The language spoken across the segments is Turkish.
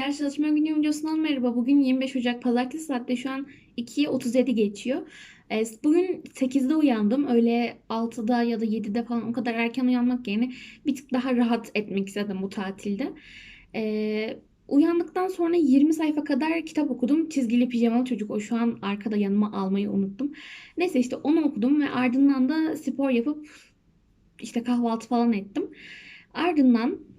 Ders çalışma günü videosundan merhaba. Bugün 25 Ocak Pazartesi saatte şu an 2'ye 37 geçiyor. Ee, Bugün 8'de uyandım. Öyle 6'da ya da 7'de falan o kadar erken uyanmak yerine bir tık daha rahat etmek istedim bu tatilde. Ee, uyandıktan sonra 20 sayfa kadar kitap okudum. Çizgili pijamalı çocuk. O şu an arkada yanıma almayı unuttum. Neyse işte onu okudum ve ardından da spor yapıp işte kahvaltı falan ettim. Ardından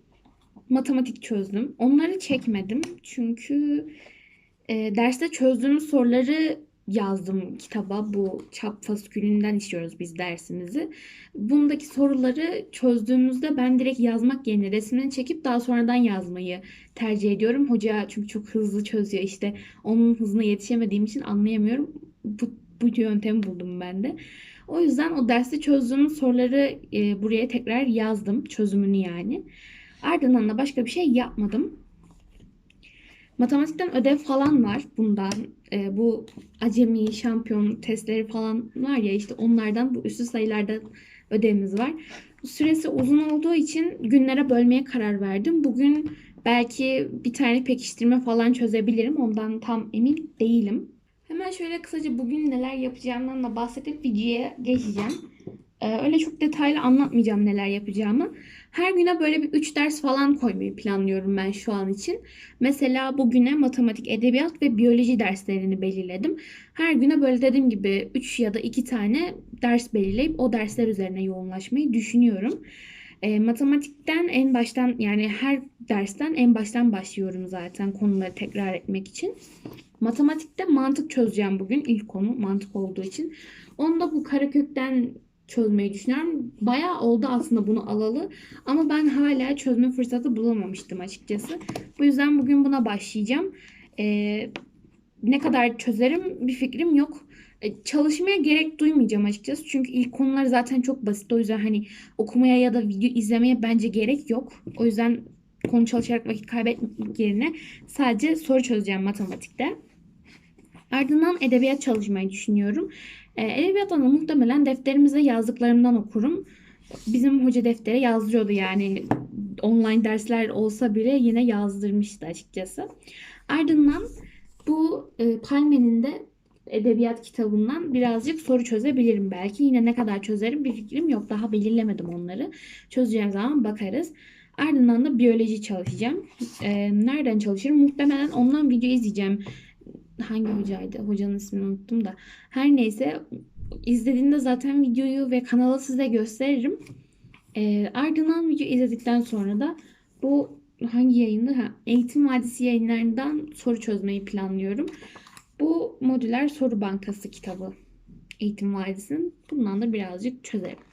matematik çözdüm. Onları çekmedim çünkü e, derste çözdüğümüz soruları yazdım kitaba. Bu çap faskülünden işliyoruz biz dersimizi. Bundaki soruları çözdüğümüzde ben direkt yazmak yerine resmini çekip daha sonradan yazmayı tercih ediyorum. Hoca çünkü çok hızlı çözüyor işte onun hızına yetişemediğim için anlayamıyorum. Bu, bu yöntemi buldum ben de. O yüzden o derste çözdüğümüz soruları e, buraya tekrar yazdım. Çözümünü yani. Ardından da başka bir şey yapmadım. Matematikten ödev falan var bundan. E, bu acemi, şampiyon testleri falan var ya işte onlardan bu üstü sayılarda ödevimiz var. Süresi uzun olduğu için günlere bölmeye karar verdim. Bugün belki bir tane pekiştirme falan çözebilirim. Ondan tam emin değilim. Hemen şöyle kısaca bugün neler yapacağımdan da bahsedip videoya geçeceğim. Ee, öyle çok detaylı anlatmayacağım neler yapacağımı. Her güne böyle bir 3 ders falan koymayı planlıyorum ben şu an için. Mesela bugüne matematik, edebiyat ve biyoloji derslerini belirledim. Her güne böyle dediğim gibi 3 ya da 2 tane ders belirleyip o dersler üzerine yoğunlaşmayı düşünüyorum. E, matematikten en baştan yani her dersten en baştan başlıyorum zaten konuları tekrar etmek için. Matematikte mantık çözeceğim bugün. ilk konu mantık olduğu için. Onu da bu karakökten çözmeyi düşünüyorum. Bayağı oldu aslında bunu alalı ama ben hala çözme fırsatı bulamamıştım açıkçası. Bu yüzden bugün buna başlayacağım. Ee, ne kadar çözerim bir fikrim yok. Ee, çalışmaya gerek duymayacağım açıkçası. Çünkü ilk konular zaten çok basit. O yüzden hani okumaya ya da video izlemeye bence gerek yok. O yüzden konu çalışarak vakit kaybetmek yerine sadece soru çözeceğim matematikte. Ardından edebiyat çalışmayı düşünüyorum. E, muhtemelen defterimize yazdıklarımdan okurum. Bizim hoca deftere yazdırıyordu yani online dersler olsa bile yine yazdırmıştı açıkçası. Ardından bu e, Palme'nin de edebiyat kitabından birazcık soru çözebilirim belki. Yine ne kadar çözerim bir fikrim yok. Daha belirlemedim onları. Çözeceğim zaman bakarız. Ardından da biyoloji çalışacağım. E, nereden çalışırım? Muhtemelen ondan video izleyeceğim hangi hocaydı? Hocanın ismini unuttum da. Her neyse izlediğinde zaten videoyu ve kanalı size gösteririm. E, ardından video izledikten sonra da bu hangi yayında? Ha, Eğitim Vadisi yayınlarından soru çözmeyi planlıyorum. Bu modüler soru bankası kitabı Eğitim Vadisi'nin. Bundan da birazcık çözerim.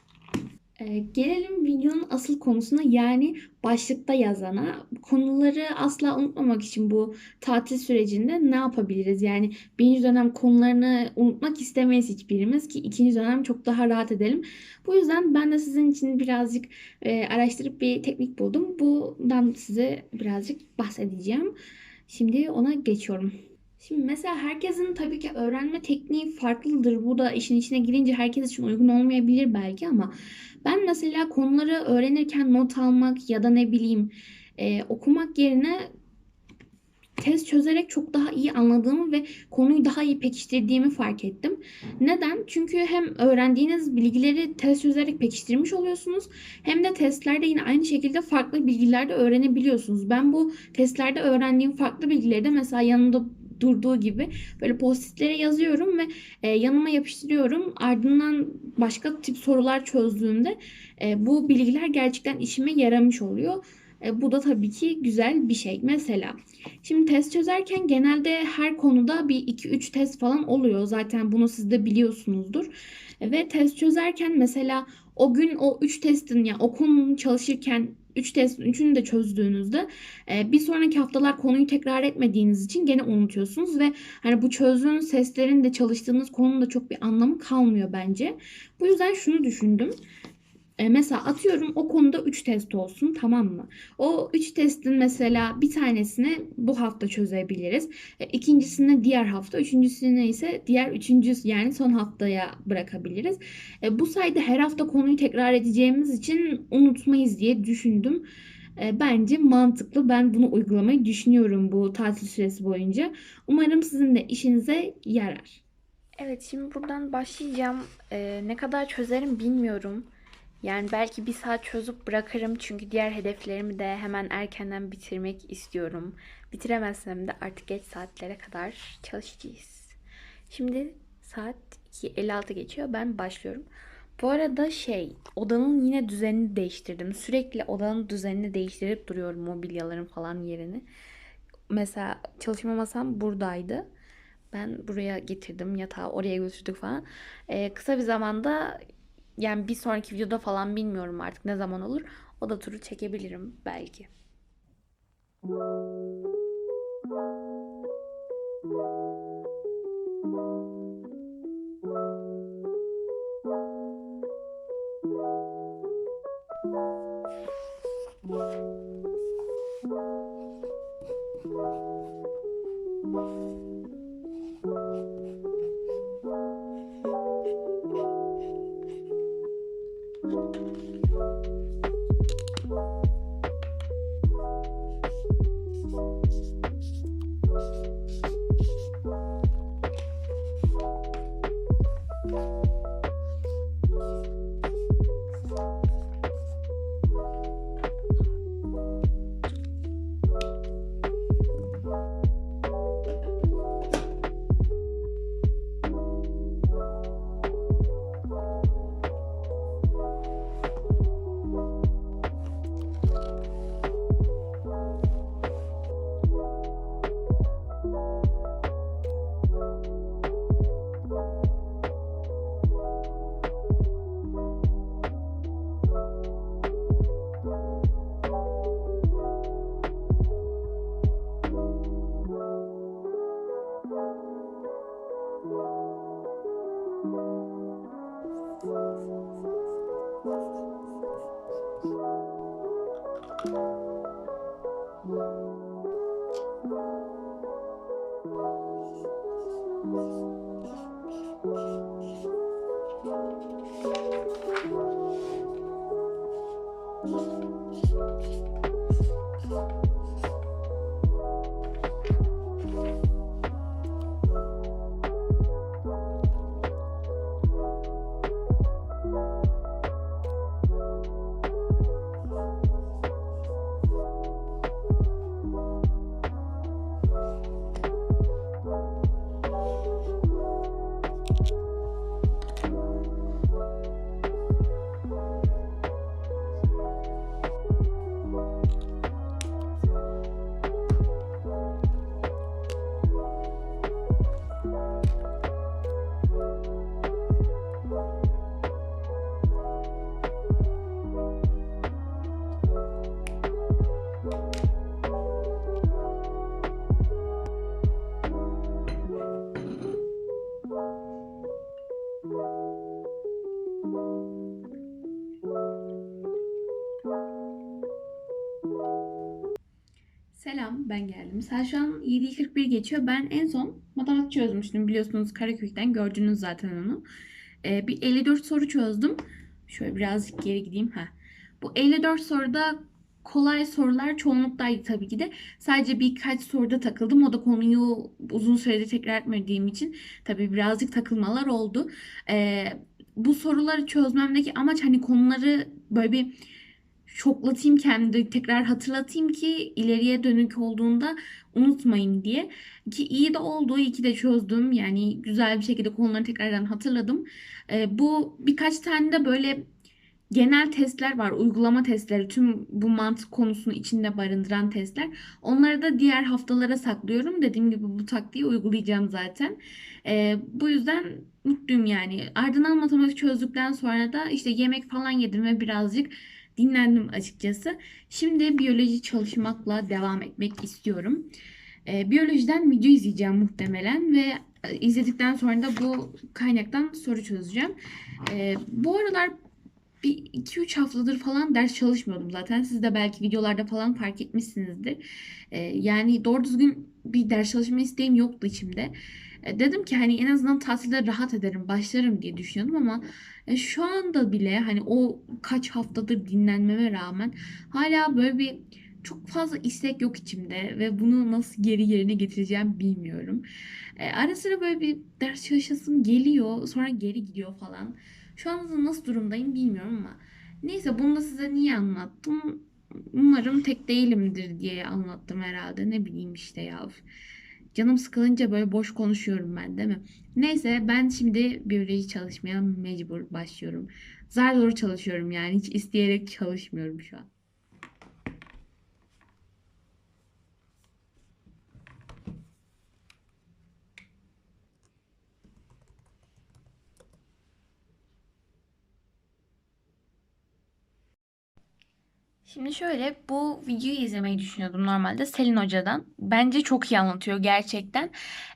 Ee, gelelim videonun asıl konusuna yani başlıkta yazana. Konuları asla unutmamak için bu tatil sürecinde ne yapabiliriz? Yani birinci dönem konularını unutmak istemeyiz hiçbirimiz ki ikinci dönem çok daha rahat edelim. Bu yüzden ben de sizin için birazcık e, araştırıp bir teknik buldum. Bundan size birazcık bahsedeceğim. Şimdi ona geçiyorum. Şimdi mesela herkesin tabii ki öğrenme tekniği farklıdır. Bu da işin içine girince herkes için uygun olmayabilir belki ama ben mesela konuları öğrenirken not almak ya da ne bileyim e, okumak yerine test çözerek çok daha iyi anladığımı ve konuyu daha iyi pekiştirdiğimi fark ettim. Neden? Çünkü hem öğrendiğiniz bilgileri test çözerek pekiştirmiş oluyorsunuz hem de testlerde yine aynı şekilde farklı bilgiler de öğrenebiliyorsunuz. Ben bu testlerde öğrendiğim farklı bilgileri de mesela yanında durduğu gibi böyle postitlere yazıyorum ve e, yanıma yapıştırıyorum. Ardından başka tip sorular çözdüğümde e, bu bilgiler gerçekten işime yaramış oluyor. E, bu da tabii ki güzel bir şey. Mesela şimdi test çözerken genelde her konuda bir 2-3 test falan oluyor. Zaten bunu siz de biliyorsunuzdur. E, ve test çözerken mesela o gün o 3 testin ya yani o konunun çalışırken 3 testin 3'ünü de çözdüğünüzde e, bir sonraki haftalar konuyu tekrar etmediğiniz için gene unutuyorsunuz ve hani bu çözdüğünüz testlerin de çalıştığınız konunun da çok bir anlamı kalmıyor bence. Bu yüzden şunu düşündüm. E, mesela atıyorum o konuda 3 test olsun tamam mı? O 3 testin mesela bir tanesini bu hafta çözebiliriz. E, ikincisini diğer hafta, üçüncüsünü ise diğer üçüncüsü yani son haftaya bırakabiliriz. E, bu sayede her hafta konuyu tekrar edeceğimiz için unutmayız diye düşündüm. E, bence mantıklı. Ben bunu uygulamayı düşünüyorum bu tatil süresi boyunca. Umarım sizin de işinize yarar. Evet şimdi buradan başlayacağım. Ee, ne kadar çözerim bilmiyorum. Yani belki bir saat çözüp bırakırım çünkü diğer hedeflerimi de hemen erkenden bitirmek istiyorum. Bitiremezsem de artık geç saatlere kadar çalışacağız. Şimdi saat 2.56 geçiyor. Ben başlıyorum. Bu arada şey, odanın yine düzenini değiştirdim. Sürekli odanın düzenini değiştirip duruyorum mobilyaların falan yerini. Mesela çalışma masam buradaydı. Ben buraya getirdim yatağı oraya götürdük falan. Ee, kısa bir zamanda yani bir sonraki videoda falan bilmiyorum artık ne zaman olur. Oda turu çekebilirim belki. Selam, Ben geldim. Saat şu an 7.41 geçiyor. Ben en son matematik çözmüştüm. Biliyorsunuz Karaköy'den gördünüz zaten onu. Ee, bir 54 soru çözdüm. Şöyle birazcık geri gideyim. ha. Bu 54 soruda kolay sorular çoğunluktaydı tabii ki de. Sadece birkaç soruda takıldım. O da konuyu uzun süredir tekrar etmediğim için tabii birazcık takılmalar oldu. Ee, bu soruları çözmemdeki amaç hani konuları böyle bir şoklatayım kendimi, tekrar hatırlatayım ki ileriye dönük olduğunda unutmayayım diye. Ki iyi de oldu, iyi ki de çözdüm. Yani güzel bir şekilde konuları tekrardan hatırladım. Ee, bu birkaç tane de böyle genel testler var, uygulama testleri. Tüm bu mantık konusunu içinde barındıran testler. Onları da diğer haftalara saklıyorum. Dediğim gibi bu taktiği uygulayacağım zaten. Ee, bu yüzden mutluyum yani. Ardından matematik çözdükten sonra da işte yemek falan yedim ve birazcık dinlendim açıkçası. Şimdi biyoloji çalışmakla devam etmek istiyorum. Ee, biyolojiden video izleyeceğim muhtemelen ve e, izledikten sonra da bu kaynaktan soru çözeceğim. Ee, bu aralar bir 2-3 haftadır falan ders çalışmıyordum zaten. Siz de belki videolarda falan fark etmişsinizdir. Ee, yani doğru düzgün bir ders çalışma isteğim yoktu içimde. E, dedim ki hani en azından tatilde rahat ederim, başlarım diye düşünüyordum ama e, şu anda bile hani o kaç haftadır dinlenmeme rağmen hala böyle bir çok fazla istek yok içimde ve bunu nasıl geri yerine getireceğim bilmiyorum. E, ara sıra böyle bir ders çalışasım geliyor, sonra geri gidiyor falan. Şu anda nasıl durumdayım bilmiyorum ama neyse bunu da size niye anlattım? Umarım tek değilimdir diye anlattım herhalde. Ne bileyim işte ya. Canım sıkılınca böyle boş konuşuyorum ben değil mi? Neyse ben şimdi biyoloji çalışmaya mecbur başlıyorum. Zar zor çalışıyorum yani hiç isteyerek çalışmıyorum şu an. Şimdi şöyle bu videoyu izlemeyi düşünüyordum normalde Selin Hoca'dan. Bence çok iyi anlatıyor gerçekten.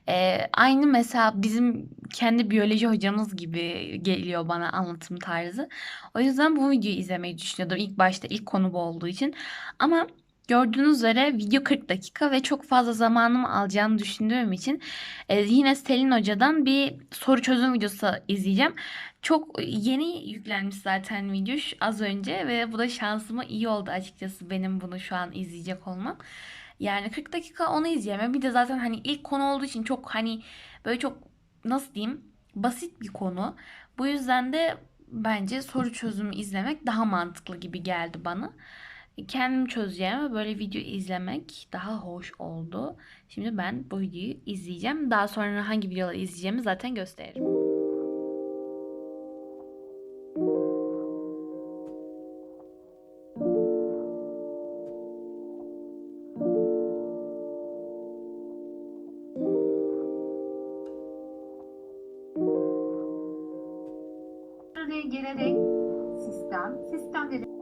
Ee, aynı mesela bizim kendi biyoloji hocamız gibi geliyor bana anlatım tarzı. O yüzden bu videoyu izlemeyi düşünüyordum ilk başta ilk konu bu olduğu için. Ama gördüğünüz üzere video 40 dakika ve çok fazla zamanımı alacağını düşündüğüm için e, yine Selin Hoca'dan bir soru çözüm videosu izleyeceğim. Çok yeni yüklenmiş zaten video az önce ve bu da şansıma iyi oldu açıkçası benim bunu şu an izleyecek olmam. Yani 40 dakika onu izleyemem. Bir de zaten hani ilk konu olduğu için çok hani böyle çok nasıl diyeyim basit bir konu. Bu yüzden de bence soru çözümü izlemek daha mantıklı gibi geldi bana. Kendim çözeceğime böyle video izlemek daha hoş oldu. Şimdi ben bu videoyu izleyeceğim. Daha sonra hangi videoları izleyeceğimi zaten gösteririm. gelerek sistem, sistemleri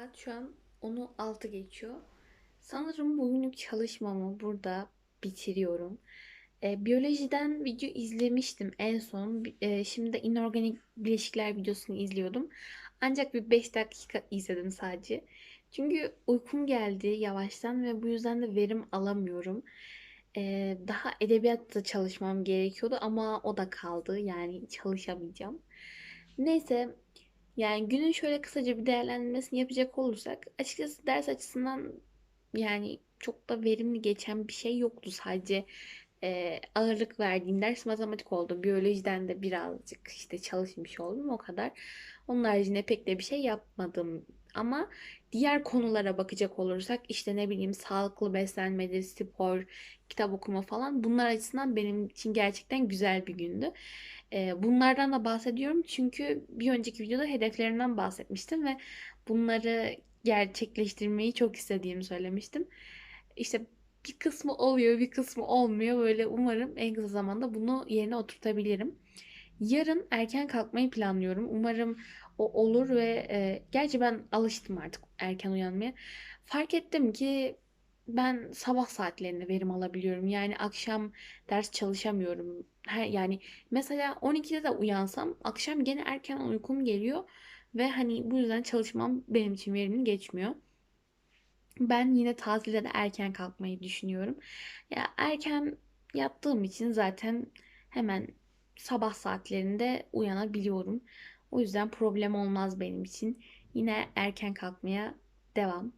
Saat şu an onu 6 geçiyor. Sanırım bugünlük çalışmamı burada bitiriyorum. E, biyolojiden video izlemiştim en son. E, şimdi de inorganik bileşikler videosunu izliyordum. Ancak bir 5 dakika izledim sadece. Çünkü uykum geldi yavaştan ve bu yüzden de verim alamıyorum. E, daha edebiyatta çalışmam gerekiyordu ama o da kaldı. Yani çalışamayacağım. Neyse yani günün şöyle kısaca bir değerlendirmesini yapacak olursak açıkçası ders açısından yani çok da verimli geçen bir şey yoktu sadece e, ağırlık verdiğim ders matematik oldu. Biyolojiden de birazcık işte çalışmış oldum o kadar. Onun haricinde pek de bir şey yapmadım. Ama diğer konulara bakacak olursak işte ne bileyim sağlıklı beslenmedir, spor, kitap okuma falan bunlar açısından benim için gerçekten güzel bir gündü. Bunlardan da bahsediyorum çünkü bir önceki videoda hedeflerimden bahsetmiştim ve bunları gerçekleştirmeyi çok istediğimi söylemiştim. İşte bir kısmı oluyor, bir kısmı olmuyor. Böyle umarım en kısa zamanda bunu yerine oturtabilirim. Yarın erken kalkmayı planlıyorum. Umarım o olur ve e, gerçi ben alıştım artık erken uyanmaya. Fark ettim ki ben sabah saatlerinde verim alabiliyorum. Yani akşam ders çalışamıyorum. Her, yani mesela 12'de de uyansam akşam gene erken uykum geliyor ve hani bu yüzden çalışmam benim için verimli geçmiyor. Ben yine tatilde de erken kalkmayı düşünüyorum. Ya erken yattığım için zaten hemen sabah saatlerinde uyanabiliyorum. O yüzden problem olmaz benim için. Yine erken kalkmaya devam.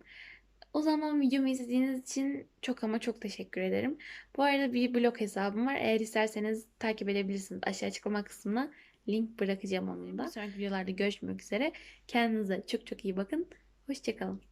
O zaman videomu izlediğiniz için çok ama çok teşekkür ederim. Bu arada bir blog hesabım var. Eğer isterseniz takip edebilirsiniz. Aşağı açıklama kısmına link bırakacağım onun da. Sonraki videolarda görüşmek üzere. Kendinize çok çok iyi bakın. Hoşçakalın.